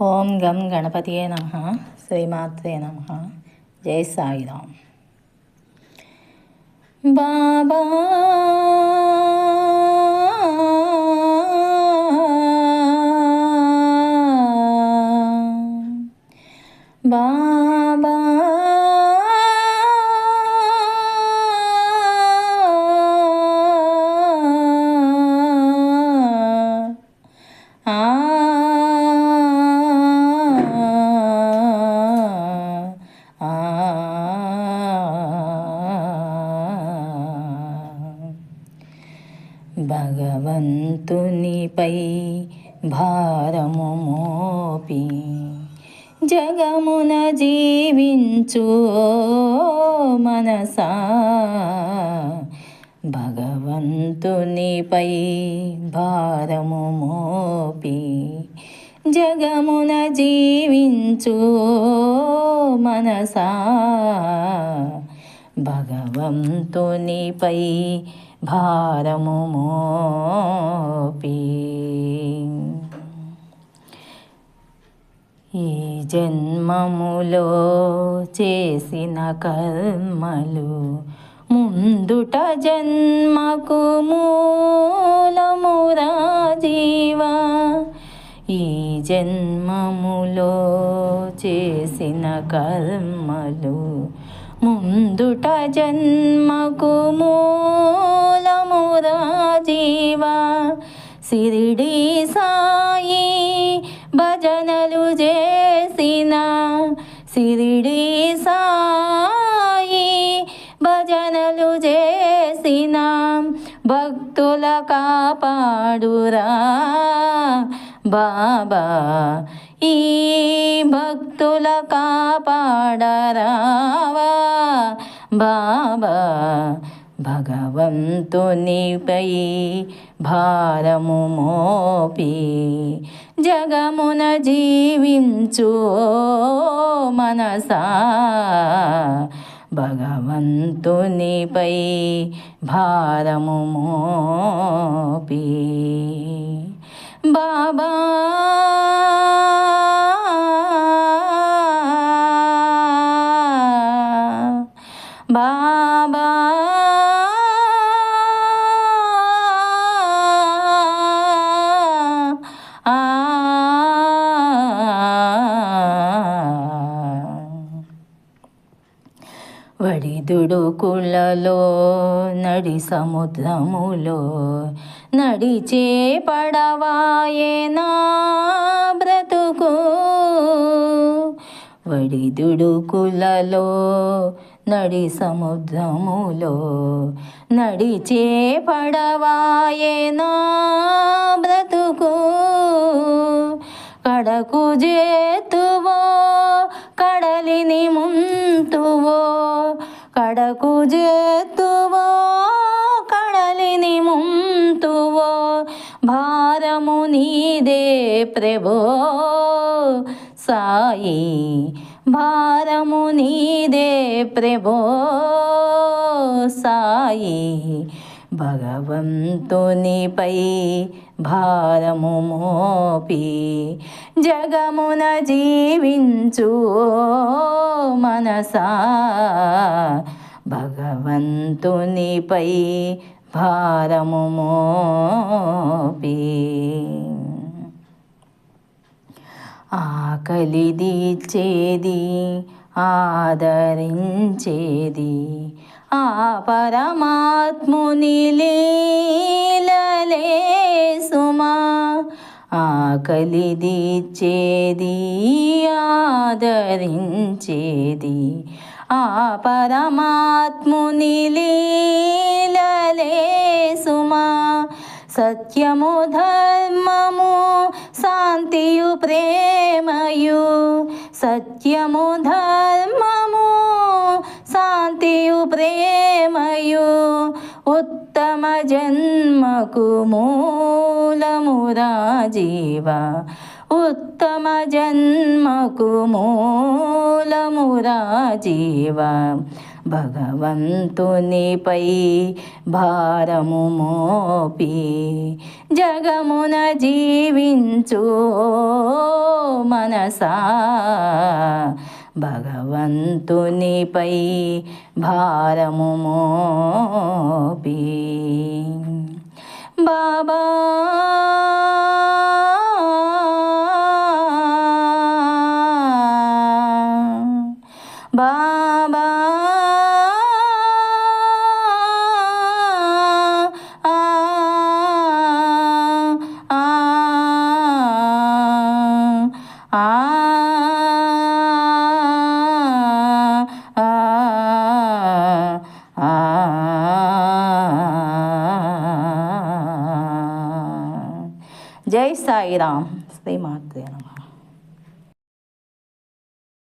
ఓం గం గణపతియే నమ. శ్రీమాత్రే నమ. జై సాయిరాం బాబా భగవంతునిపై భారము మోపి జగమున జీవించు మనస మనసా. భగవంతునిపై భారము మోపి జగమున జీవించు ఓ మనసా. భగవంతునిపై భారము మోపి ఈ జన్మములో చేసిన కర్మలు ముందుట జన్మకు మూలమురా జీవా ఈ జన్మములో చేసిన కర్మలు ముందుట జన్మకు సిరిడి సాయి భజనలు చేసిన సిరిడి సాయి భజనలు చేసిన భక్తుల కాపాడురా బాబా. ఈ భక్తుల కాపాడరావా బాబా. భగవంతునిపై భారము మోపి జగమున జీవించు మనసా. భగవంతునిపై భారము మోపి బాబా వడిదుడుకులలో నడి సముద్రములో నడిచే పడవాయేనా బ్రతుకు? వడి దుడుకులలో నడి సముద్రములో నడిచే పడవాయేనా బ్రతుకు? కడకు జేతువో కడలిని ముంతువో కడకు జేతువో కడలిని ముంతువో భారము నీదే ప్రభో. సాయి భారము నీదే ప్రభో. సాయి భగవంతునిపై భారము మోపి జగమున జీవించు మనసా. భగవంతునిపై భారము మోపి. ఆకలిది చేది ఆదరించేది ఆ పరమాత్మునిలే. ఆకలిదిచ్చేది ఆదరించేది. ఆ పరమాత్ముని లీలలే సుమా సత్యము ధర్మము శాంతియు ప్రేమయు. సత్యము ధర్మము శాంతియు ప్రేమయు. ఉత్తమ జన్మకు మూలమురా జీవ. ఉత్తమ జన్మకు మూలమురా జీవ. భగవంతునిపై భారము మోపి జగమున జీవించు మనసా. భగవంతునిపై భారము మోపి. బాబా! బాబా! జై సాయిరామ్